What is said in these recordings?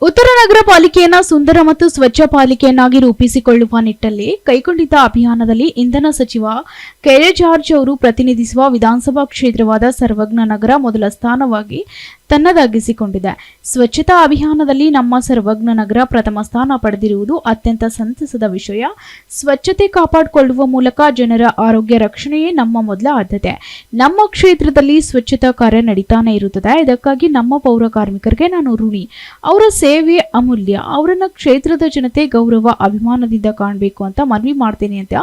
ನಗರ ಪಾಲಿಕೆಯನ್ನ ಸುಂದರ ಮತ್ತು ಸ್ವಚ್ಛ ಪಾಲಿಕೆಯನ್ನಾಗಿ ರೂಪಿಸಿಕೊಳ್ಳುವ ನಿಟ್ಟಲ್ಲಿ ಕೈಗೊಂಡಿದ್ದ ಅಭಿಯಾನದಲ್ಲಿ ಇಂಧನ ಸಚಿವ ಕೆಎ ಜಾರ್ಜ್ ಅವರು ಪ್ರತಿನಿಧಿಸುವ ವಿಧಾನಸಭಾ ಕ್ಷೇತ್ರವಾದ ಸರ್ವಜ್ಞ ನಗರ ಮೊದಲ ಸ್ಥಾನವಾಗಿ ತನ್ನದಾಗಿಸಿಕೊಂಡಿದೆ. ಸ್ವಚ್ಛತಾ ಅಭಿಯಾನದಲ್ಲಿ ನಮ್ಮ ಸರ್ವಜ್ಞ ನಗರ ಪ್ರಥಮ ಸ್ಥಾನ ಪಡೆದಿರುವುದು ಅತ್ಯಂತ ಸಂತಸದ ವಿಷಯ. ಸ್ವಚ್ಛತೆ ಕಾಪಾಡಿಕೊಳ್ಳುವ ಮೂಲಕ ಜನರ ಆರೋಗ್ಯ ರಕ್ಷಣೆಯೇ ನಮ್ಮ ಮೊದಲ ಆದ್ಯತೆ. ನಮ್ಮ ಕ್ಷೇತ್ರದಲ್ಲಿ ಸ್ವಚ್ಛತಾ ಕಾರ್ಯ ನಡೀತಾನೆ ಇರುತ್ತದೆ. ಇದಕ್ಕಾಗಿ ನಮ್ಮ ಪೌರ ಕಾರ್ಮಿಕರಿಗೆ ನಾನು ಋಣಿ. ಅವರ ಸೇವೆ ಅಮೂಲ್ಯ. ಅವರನ್ನು ಕ್ಷೇತ್ರದ ಜನತೆ ಗೌರವ, ಅಭಿಮಾನದಿಂದ ಕಾಣಬೇಕು ಅಂತ ಮನವಿ ಮಾಡ್ತೇನೆ ಅಂತ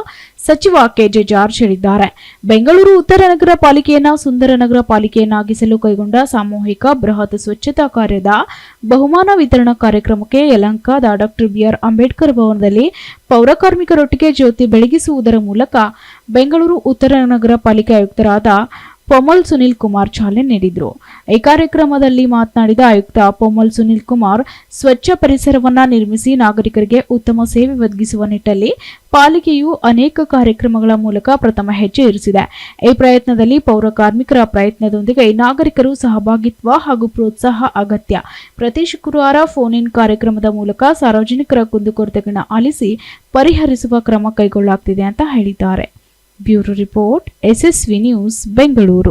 ಸಚಿವ ಕೆಜೆ ಜಾರ್ಜ್ ಹೇಳಿದ್ದಾರೆ. ಬೆಂಗಳೂರು ಉತ್ತರ ನಗರ ಪಾಲಿಕೆಯನ್ನ ಸುಂದರ ನಗರ ಪಾಲಿಕೆಯನ್ನಾಗಿಸಲು ಕೈಗೊಂಡ ಸಾಮೂಹಿಕ ಬೃಹತ್ ಸ್ವಚ್ಛತಾ ಕಾರ್ಯದ ಬಹುಮಾನ ವಿತರಣಾ ಕಾರ್ಯಕ್ರಮಕ್ಕೆ ಯಲಂಕಾದ ಡಾಕ್ಟರ್ ಬಿಆರ್ ಅಂಬೇಡ್ಕರ್ ಭವನದಲ್ಲಿ ಪೌರ ಕಾರ್ಮಿಕರೊಟ್ಟಿಗೆ ಜ್ಯೋತಿ ಬೆಳಗಿಸುವುದರ ಮೂಲಕ ಬೆಂಗಳೂರು ಉತ್ತರ ನಗರ ಪಾಲಿಕೆ ಆಯುಕ್ತರಾದ ಪೊಮಲ್ ಸುನಿಲ್ ಕುಮಾರ್ ಚಾಲನೆ ನೀಡಿದರು. ಈ ಕಾರ್ಯಕ್ರಮದಲ್ಲಿ ಮಾತನಾಡಿದ ಆಯುಕ್ತ ಪೊಮಲ್ ಸುನಿಲ್ ಕುಮಾರ್, ಸ್ವಚ್ಛ ಪರಿಸರವನ್ನ ನಿರ್ಮಿಸಿ ನಾಗರಿಕರಿಗೆ ಉತ್ತಮ ಸೇವೆ ಒದಗಿಸುವ ನಿಟ್ಟಲ್ಲಿ ಪಾಲಿಕೆಯು ಅನೇಕ ಕಾರ್ಯಕ್ರಮಗಳ ಮೂಲಕ ಪ್ರಥಮ ಹೆಜ್ಜೆ ಇರಿಸಿದೆ. ಈ ಪ್ರಯತ್ನದಲ್ಲಿ ಪೌರ ಕಾರ್ಮಿಕರ ಪ್ರಯತ್ನದೊಂದಿಗೆ ನಾಗರಿಕರು ಸಹಭಾಗಿತ್ವ ಹಾಗೂ ಪ್ರೋತ್ಸಾಹ ಅಗತ್ಯ. ಪ್ರತಿ ಶುಕ್ರವಾರ ಫೋನ್ ಇನ್ ಕಾರ್ಯಕ್ರಮದ ಮೂಲಕ ಸಾರ್ವಜನಿಕರ ಕುಂದುಕೊರತೆಗಳನ್ನ ಆಲಿಸಿ ಪರಿಹರಿಸುವ ಕ್ರಮ ಕೈಗೊಳ್ಳಲಾಗ್ತಿದೆ ಅಂತ ಹೇಳಿದ್ದಾರೆ. bureau report SSV news Bengaluru